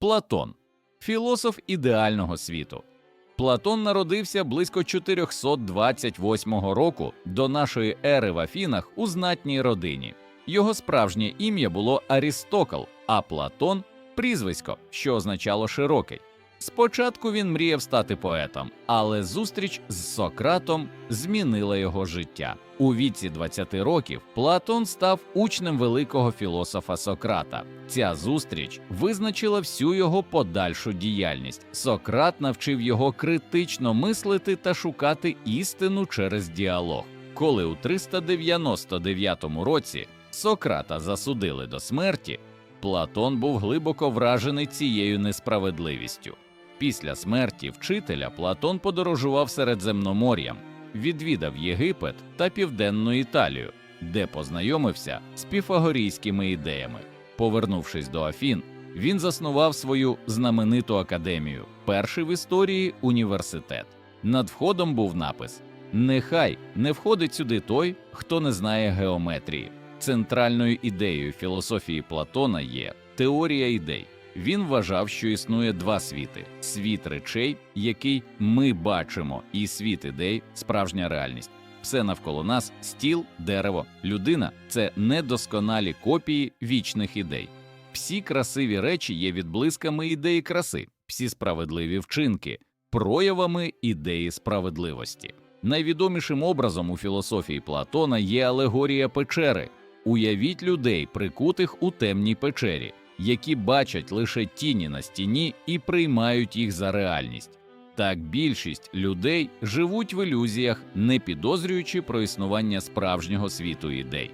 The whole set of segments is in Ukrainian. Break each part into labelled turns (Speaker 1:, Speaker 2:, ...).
Speaker 1: Платон філософ ідеального світу. Платон народився близько 428 року до нашої ери в Афінах у знатній родині. Його справжнє ім'я було Арістокл, а Платон прізвисько, що означало широкий. Спочатку він мріяв стати поетом, але зустріч з Сократом змінила його життя. У віці 20 років Платон став учнем великого філософа Сократа. Ця зустріч визначила всю його подальшу діяльність. Сократ навчив його критично мислити та шукати істину через діалог. Коли у 399 році Сократа засудили до смерті, Платон був глибоко вражений цією несправедливістю. Після смерті вчителя Платон подорожував Середземномор'ям, відвідав Єгипет та Південну Італію, де познайомився з піфагорійськими ідеями. Повернувшись до Афін, він заснував свою знамениту академію, перший в історії університет. Над входом був напис: Нехай не входить сюди той, хто не знає геометрії. Центральною ідеєю філософії Платона є теорія ідей. Він вважав, що існує два світи: світ речей, який ми бачимо, і світ ідей, справжня реальність. Все навколо нас стіл, дерево, людина це недосконалі копії вічних ідей. Всі красиві речі є відблисками ідеї краси, всі справедливі вчинки, проявами ідеї справедливості. Найвідомішим образом у філософії Платона є алегорія печери. Уявіть людей, прикутих у темній печері, які бачать лише тіні на стіні і приймають їх за реальність. Так більшість людей живуть в ілюзіях, не підозрюючи про існування справжнього світу ідей.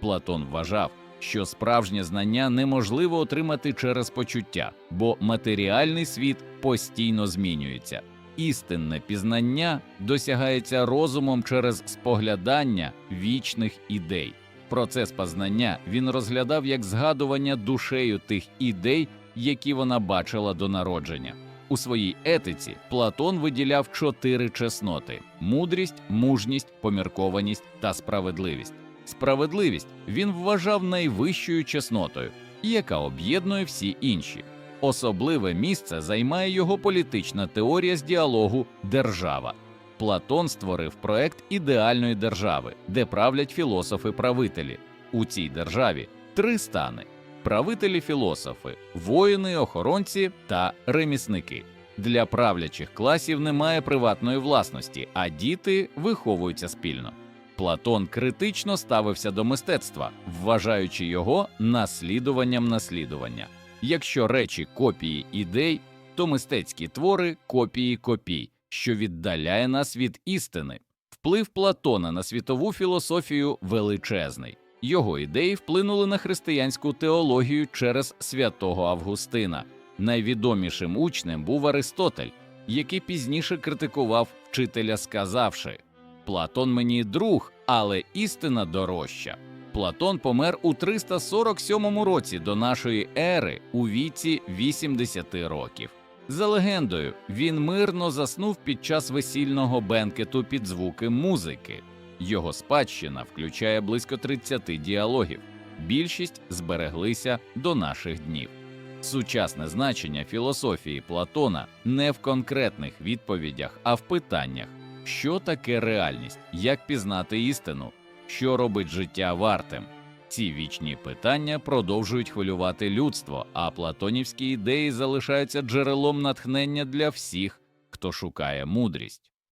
Speaker 1: Платон вважав, що справжнє знання неможливо отримати через почуття, бо матеріальний світ постійно змінюється. Істинне пізнання досягається розумом через споглядання вічних ідей. Процес познання він розглядав як згадування душею тих ідей, які вона бачила до народження. У своїй етиці Платон виділяв чотири чесноти: мудрість, мужність, поміркованість та справедливість. Справедливість він вважав найвищою чеснотою, яка об'єднує всі інші. Особливе місце займає його політична теорія з діалогу Держава. Платон створив проект ідеальної держави, де правлять філософи-правителі. У цій державі три стани: правителі-філософи, воїни, охоронці та ремісники. Для правлячих класів немає приватної власності, а діти виховуються спільно. Платон критично ставився до мистецтва, вважаючи його наслідуванням наслідування. Якщо речі копії ідей, то мистецькі твори копії копій, що віддаляє нас від істини. Вплив Платона на світову філософію величезний. Його ідеї вплинули на християнську теологію через святого Августина. Найвідомішим учнем був Аристотель, який пізніше критикував вчителя, сказавши: Платон мені друг, але істина дорожча. Платон помер у 347 році до нашої ери у віці 80 років. За легендою, він мирно заснув під час весільного бенкету під звуки музики. Його спадщина включає близько 30 діалогів. Більшість збереглися до наших днів. Сучасне значення філософії Платона не в конкретних відповідях, а в питаннях, що таке реальність, як пізнати істину, що робить життя вартим. Ці вічні питання продовжують хвилювати людство, а платонівські ідеї залишаються джерелом натхнення для всіх, хто шукає мудрість.